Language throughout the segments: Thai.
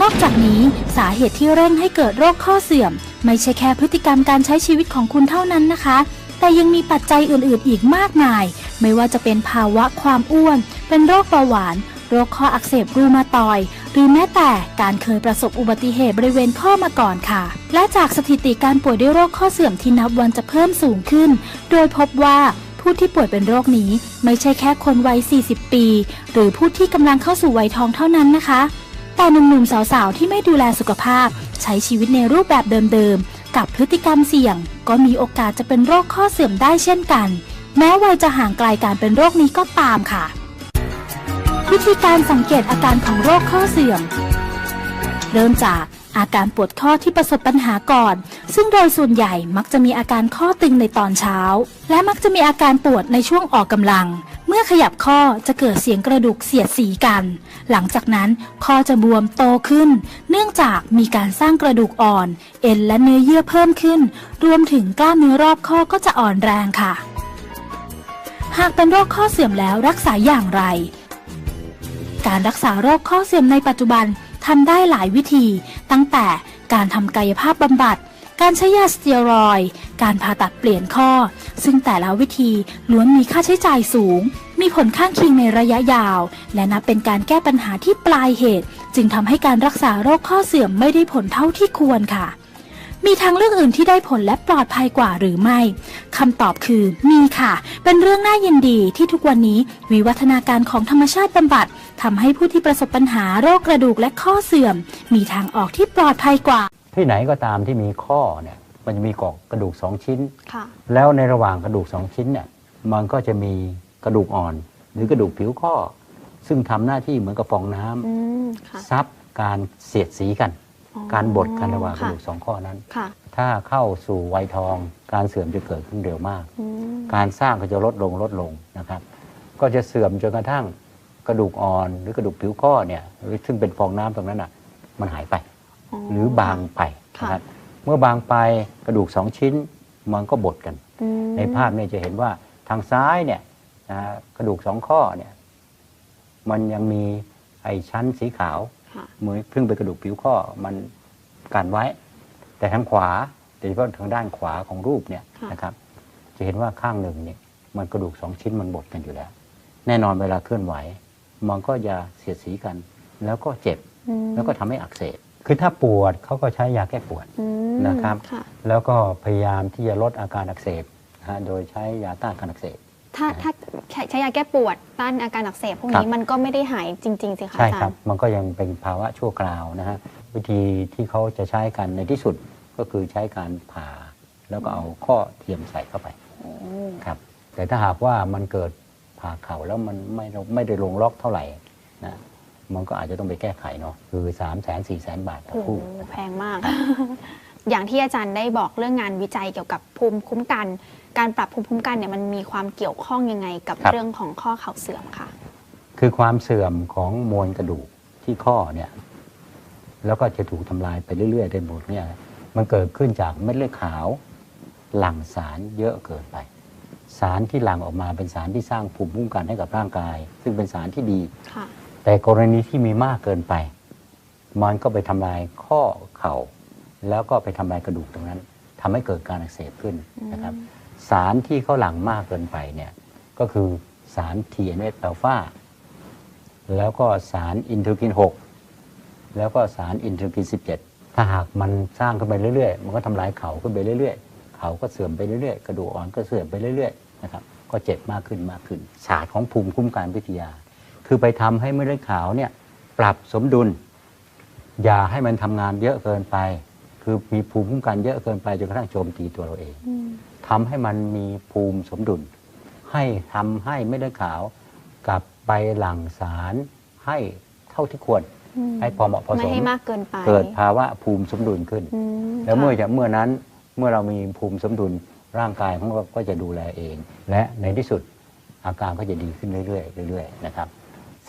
นอกจากนี้สาเหตุที่เร่งให้เกิดโรคข้อเสื่อม ไม่ใช่แค่พฤติกรรมการใช้ชีวิตของคุณเท่านั้นนะคะ แต่ยังมีปัจจัยอื่นๆ อีกมากมาย ไม่ว่าจะเป็นภาวะความอ้วน เป็นโรคเบาหวาน โรคข้ออักเสบรูมาตอย หรือแม้แต่การเคยประสบอุบัติเหตุบริเวณข้อมาก่อนค่ะ และจากสถิติการป่วยด้วยโรคข้อเสื่อมที่นับวันจะเพิ่มสูงขึ้น โดยพบว่าผู้ที่ป่วยเป็นโรคนี้ ไม่ใช่แค่คนวัย 40 ปี หรือผู้ที่กำลังเข้าสู่วัยทองเท่านั้นนะคะ แต่หนุ่มๆสาวๆ ที่ไม่ดูแลสุขภาพ ใช้ชีวิตในรูปแบบเดิมๆ กับพฤติกรรมเสี่ยง ก็มีโอกาสจะเป็นโรคข้อเสื่อมได้เช่นกัน แม้วัยจะห่างไกลการเป็นโรคนี้ก็ตามค่ะ วิธีการสังเกตอาการของโรคข้อเสื่อม เริ่มจาก อาการปวดข้อที่ประสบปัญหาก่อน ซึ่งโดยส่วนใหญ่มักจะมีอาการข้อตึงในตอนเช้า และมักจะมีอาการปวดในช่วงออกกำลัง เมื่อขยับข้อจะเกิดเสียงกระดูกเสียดสีกัน หลังจากนั้นข้อจะบวมโตขึ้น เนื่องจากมีการสร้างกระดูกอ่อน เอ็นและเนื้อเยื่อเพิ่มขึ้น รวมถึงกล้ามเนื้อรอบข้อก็จะอ่อนแรงค่ะ หากเป็นโรคข้อเสื่อมแล้วรักษาอย่างไร การรักษาโรคข้อเสื่อมในปัจจุบัน ทำได้หลายวิธี ตั้งแต่การทำกายภาพบำบัด การใช้ยาสเตียรอยด์การผ่าตัดเปลี่ยนข้อ ซึ่งแต่ละวิธีล้วนมีค่าใช้จ่ายสูง มีผลข้างเคียงในระยะยาว และนับเป็นการแก้ปัญหาที่ปลายเหตุ จึงทำให้การรักษาโรคข้อเสื่อมไม่ได้ผลเท่าที่ควรค่ะ มีทางเลือกอื่นที่ได้ผลและปลอดภัยกว่าหรือไม่คำตอบคือมีค่ะ เป็นเรื่องน่ายินดีที่ทุกวันนี้วิวัฒนาการของธรรมชาติบำบัด ทำให้ผู้ที่ประสบปัญหาโรคกระดูกและข้อเสื่อม มีทางออกที่ปลอดภัยกว่า ที่ไหนก็ตามที่มีข้อเนี่ยมันจะมีกอกกระดูกสองชิ้นค่ะแล้วในระหว่างกระดูกสองชิ้นเนี่ยมันก็จะมีกระดูกอ่อน หรือกระดูกผิวข้อ ซึ่งทำหน้าที่เหมือนกับฟองน้ำอืมค่ะซับการเสียดสีกันอ๋อการบดกันระหว่างกระค่ะดูกสองข้อนั้นค่ะถ้าเข้าสู่วัยทอง การเสื่อมจะเกิดขึ้นเร็วมากอืมการสร้างก็จะลดลงลดลงนะครับ ก็จะเสื่อมจนกระทั่ง กระดูกอ่อน หรือกระดูกผิวข้อเนี่ยหรือซึ่งเป็นฟองน้ำตรงนั้นอะมันหายไป หรือบางไปค่ะนะครับเมื่อบางไปกระดูกสองชิ้นมันก็บดกันอืมในภาพเนี่ยจะเห็นว่าทางซ้ายเนี่ยนะฮะกระดูกสองข้อเนี่ยมันยังมีไอ้ชั้นสีขาวค่ะเหมือนเพิ่งเป็นกระดูกผิวข้อมันกันไว้ แต่ทางขวาโดยเฉพาะทางด้านขวาของรูปเนี่ยค่ะนะครับจะเห็นว่าข้างหนึ่งเนี่ยมันกระดูกสองชิ้นมันบดกันอยู่แล้ว แน่นอนเวลาเคลื่อนไหว มันก็จะเสียดสีกัน แล้วก็เจ็บอืมแล้วก็ทำให้อักเสบคือถ้าปวดเขาก็ใช้ยาแก้ปวดอืมนะครับค่ะแล้วก็พยายามที่จะลดอาการอักเสบนะฮะโดยใช้ยาต้านการอักเสบถ้าถ้าใช้ยาแก้ปวดต้านอาการอักเสบพวกครับนี้มันก็ไม่ได้หายจริง ๆ สิคะใช่อาจาครัรบย์มันก็ยังเป็นภาวะชั่วคราวนะฮะวิธีที่เขาจะใช้กันในที่สุดก็คือใช้การผ่า แล้วก็เอาข้อเทียมใส่เข้าไปโอ้ครับ แต่ถ้าหากว่ามันเกิด ผ่าเข่าแล้วมันไม่ไม่ได้ลงล็อกเท่าไหร่นะมันก็อาจจะต้องไปแก้ไขเนาะคือ3ามแสนสี่แสนบาทต่อโหคู่แพงมาก อย่างที่อาจารย์ได้บอกเรื่องงานวิจัยเกี่ยวกับภูมิคุ้มกัน การปรับภูมิคุ้มกันเนี่ยมันมีความเกี่ยวข้องยังไงกับครับเรื่องของข้อเข่าเสื่อมค่ะคือความเสื่อมของมวลกระดูกที่ข้อเนี่ยแล้วก็จะถูกทำลายไปเรื่อยๆได้หมดเนี่ยมันเกิดขึ้นจากเม็ดเลือดขาว หลั่งสารเยอะเกินไป สารที่หลั่งออกมาเป็นสารที่สร้างภูมิคุ้มกันให้กับร่างกาย ซึ่งเป็นสารที่ดีค่ะแต่กรณีที่มีมากเกินไป มันก็ไปทำลายข้อเข่า แล้วก็ไปทำลายกระดูกตรงนั้นทำให้เกิดการอักเสบขึ้นนะครับสารที่เขาหลั่งมากเกินไปเนี่ยก็คือสาร TNF อัลฟาแล้วก็สารอินเทอร์กิน 6 แล้วก็สารอินเทอร์กิน 17 ถ้าหากมันสร้างขึ้นไปเรื่อยๆ มันก็ทำลายเข่าขึ้นไปเรื่อยๆ เเขาก็เสื่อมไปเรื่อยๆ กระดูกอ่อนก็เสื่อมไปเรื่อยๆนะครับก็เจ็บมากขึ้นมากขึ้น ศาสตร์ของภูมิคุ้มกันวิทยา คือไปทำให้เม็ดเลือดขาวเนี่ยปรับสมดุล อย่าให้มันทำงานเยอะเกินไป คือมีภูมิคุ้มกันเยอะเกินไปจนกระทั่งโจมตีตัวเราเองอืมทำให้มันมีภูมิสมดุล ให้ทำให้เม็ดเลือดขาวกลับไปหลั่งสารให้เท่าที่ควรอืมให้พอเหมาะพอไม่สมให้มากเกินไป เกิดภาวะภูมิสมดุลขึ้นอืมแล้วเมื่อค่ะจะเมื่อนั้น เมื่อเรามีภูมิสมดุลร่างกายของเราก็จะดูแลเอง และในที่สุดอาการก็จะดีขึ้นเรื่อยๆเรื่อยๆนะครับ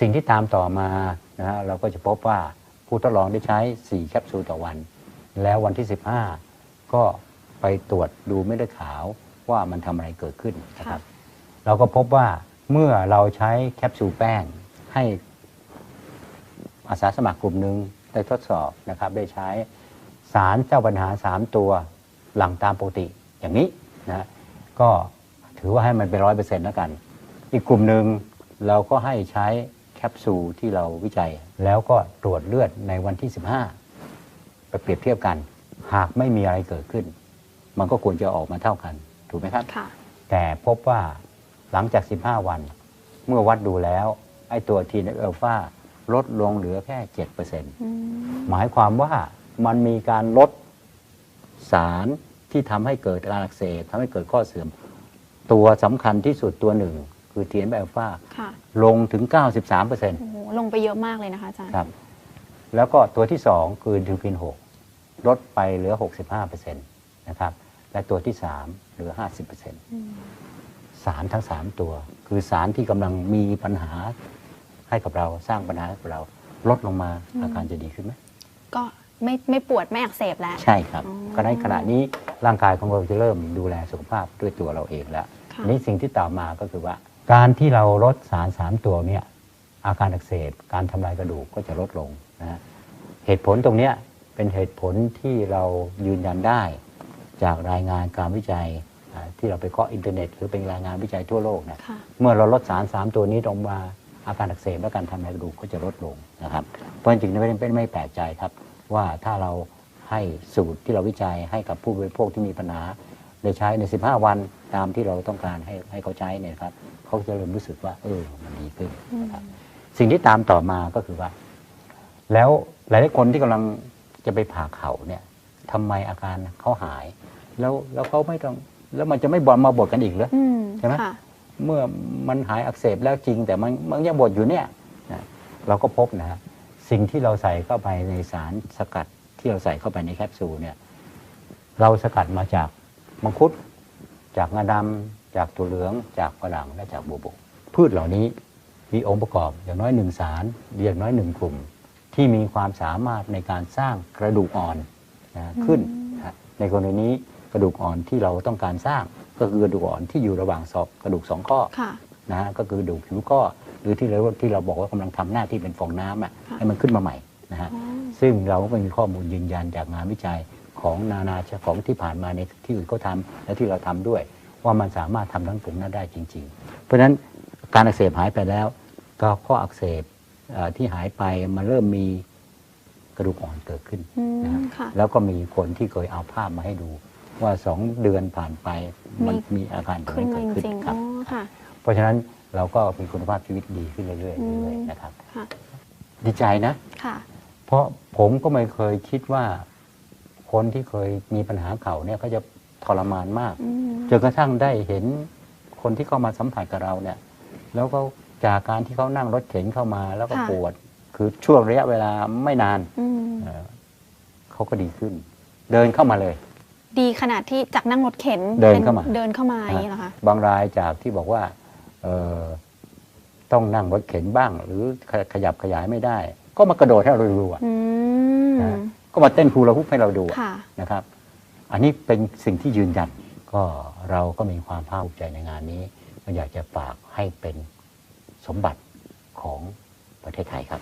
สิ่งที่ตามต่อมานะฮะเราก็จะพบว่าผู้ทดลองได้ใช้ 4 แคปซูลต่อวัน แล้ววันที่ 15 ก็ไปตรวจดูเม็ดเลือดขาวว่ามันทำอะไรเกิดขึ้นนะครับ เราก็พบว่าเมื่อเราใช้แคปซูลแป้งให้อาสาสมัครกลุ่มหนึ่งได้ทดสอบนะครับ ได้ใช้สารเจ้าปัญหา 3 ตัว หลังตามปกติอย่างนี้นะก็ถือว่าให้มันเป็นร้อยเปอร์เซ็นต์แล้วกัน อีกกลุ่มหนึ่งเราก็ให้ใช้แคปซูลที่เราวิจัย แล้วก็ตรวจเลือดในวันที่ 15 ไปเปรียบเทียบกัน หากไม่มีอะไรเกิดขึ้น มันก็ควรจะออกมาเท่ากัน ถูกไหมครับค่ะแต่พบว่าหลังจาก 15 วัน เมื่อวัดดูแล้ว ไอ้ตัวทีนเอลฟาลดลงเหลือแค่7%อืมหมายความว่ามันมีการลด สารที่ทำให้เกิดการอักเสบทำให้เกิดข้อเสื่อม ตัวสำคัญที่สุดตัวหนึ่ง คือทีนเอลฟาค่ะลงถึง 93%โอ้โหลงไปเยอะมากเลยนะคะอาจารย์ครับ แล้วก็ตัวที่ 2 คือดิวพิน 6 ลดไปเหลือ 65%นะครับ และตัวที่ 3 เหลือ 50%อืมสารทั้ง 3 ตัว คือสารที่กำลังมีปัญหาให้กับเราสร้างปัญหาให้กับเรา ลดลงมาอาการจะดีขึ้นไหมก็ ไม่ไม่ปวดไม่อักเสบแล้ว ใช่ครับอ๋อก็ในขณะนี้ร่างกายของเราจะเริ่มดูแลสุขภาพด้วยตัวเราเองแล้วค่ะอันนี้สิ่งที่ตามมาก็คือว่า การที่เราลดสารสามตัวเนี่ยอาการอักเสบการทำลายกระดูกก็จะลดลงนะฮะเหตุผลตรงเนี้ยเป็นเหตุผลที่เรายืนยันได้ จากรายงานการวิจัยอ่าที่เราไปเคาะอินเทอร์เน็ต หรือเป็นรายงานวิจัยทั่วโลกเนี่ยค่ะเมื่อเราลดสารสามตัวนี้ลงมาอาการอักเสบและการทำลายกระดูกก็จะลดลงนะครับเพราะจริงๆไม่ได้ไม่แปลกใจครับ ว่าถ้าเราให้สูตรที่เราวิจัยให้กับผู้บริโภคที่มีปัญหาได้ใช้ใน 15 วันตามที่เราต้องการให้ให้เขาใช้เนี่ยครับเขาจะเริ่มรู้สึกว่า เออมันดีขึ้นนะครับสิ่งที่ตามต่อมาก็คือว่า แล้วหลายๆคนที่กำลังจะไปผ่าเข่าเนี่ยทำไมอาการเขาหาย แล้วแล้วเขาไม่ต้องแล้วมันจะไม่บอลมาบดกันอีกเหรออืมใช่ไหมค่ะเมื่อมันหายอักเสบแล้วจริง แต่มันมันยังบดอยู่เนี่ยนะเราก็พบนะฮะ สิ่งที่เราใส่เข้าไปในสารสกัดที่เราใส่เข้าไปในแคปซูลเนี่ย เราสกัดมาจากมังคุด จากงาดำจากถั่วเหลือง จากฝรั่งและจากบัวบกพืชเหล่านี้มีองค์ประกอบอย่างน้อยหนึ่งสารอย่างน้อยหนึ่งกลุ่ม ที่มีความสามารถในการสร้างกระดูกอ่อนนะขึ้นนะฮะในกรณีนี้กระดูกอ่อนที่เราต้องการสร้างก็คือกระดูกอ่อนที่อยู่ระหว่างศอกกระดูกสองข้อค่ะนะฮะก็คือกระดูกผิวข้อ หรือที่เราที่เราบอกว่ากำลังทำหน้าที่เป็นฟองน้ำอะค่ะให้มันขึ้นมาใหม่นะฮะอ๋อซึ่งเราก็มีข้อมูลยืนยันจากงานวิจัยของนานาชาของที่ผ่านมาในที่อื่นเขาทำและที่เราทำด้วย ว่ามันสามารถทำทั้งกลุ่มนั้นได้จริง ๆ เพราะฉะนั้นการอักเสบหายไปแล้ว ก็ข้ออักเสบเอ่อที่หายไปมันเริ่มมีกระดูกอ่อนเกิดขึ้นอืมนะฮะค่ะแล้วก็มีคนที่เคยเอาภาพมาให้ดู ว่าสองเดือนผ่านไปมันมีอาการตรงขึ้นนี้มาเกิดจขึ้นริงๆครัอ๋บอค่ะเพราะฉะนั้น เราก็มีคุณภาพชีวิตดีขึ้นเรื่อยๆเรื่อยอืมๆนะครับ ค่ะ ดีใจนะ ค่ะ เพราะผมก็ไม่เคยคิดว่า คนที่เคยมีปัญหาเข่าเนี่ยเขาจะทรมานมากอืมจนกระทั่งได้เห็นคนที่เข้ามาสัมผัสกับเราเนี่ย แล้วก็จากการที่เขานั่งรถเข็นเข้ามาแล้วก็ค่ะ ปวด คือช่วงระยะเวลาไม่นานอืมเอ่อเขาก็ดีขึ้น เดินเข้ามาเลย ดีขนาดที่จากนั่งรถเข็นเดินเข้ามา ป็เดินเข้ามาอย่างนี้เหรอคะ บางรายจากที่บอกว่าเอ่อ ต้องนั่งรถเข็นบ้าง หรือขขยับขยายไม่ได้ ก็มากระโดดให้เราดูอะอืมนะก็มาเต้นฮูลาฮุปให้เราดูอะค่ะนะครับ อันนี้เป็นสิ่งที่ยืนยันก็เราก็มีความภาคภูมิใจในงานนี้ก็อยากจะฝากให้เป็นสมบัติของประเทศไทยครับ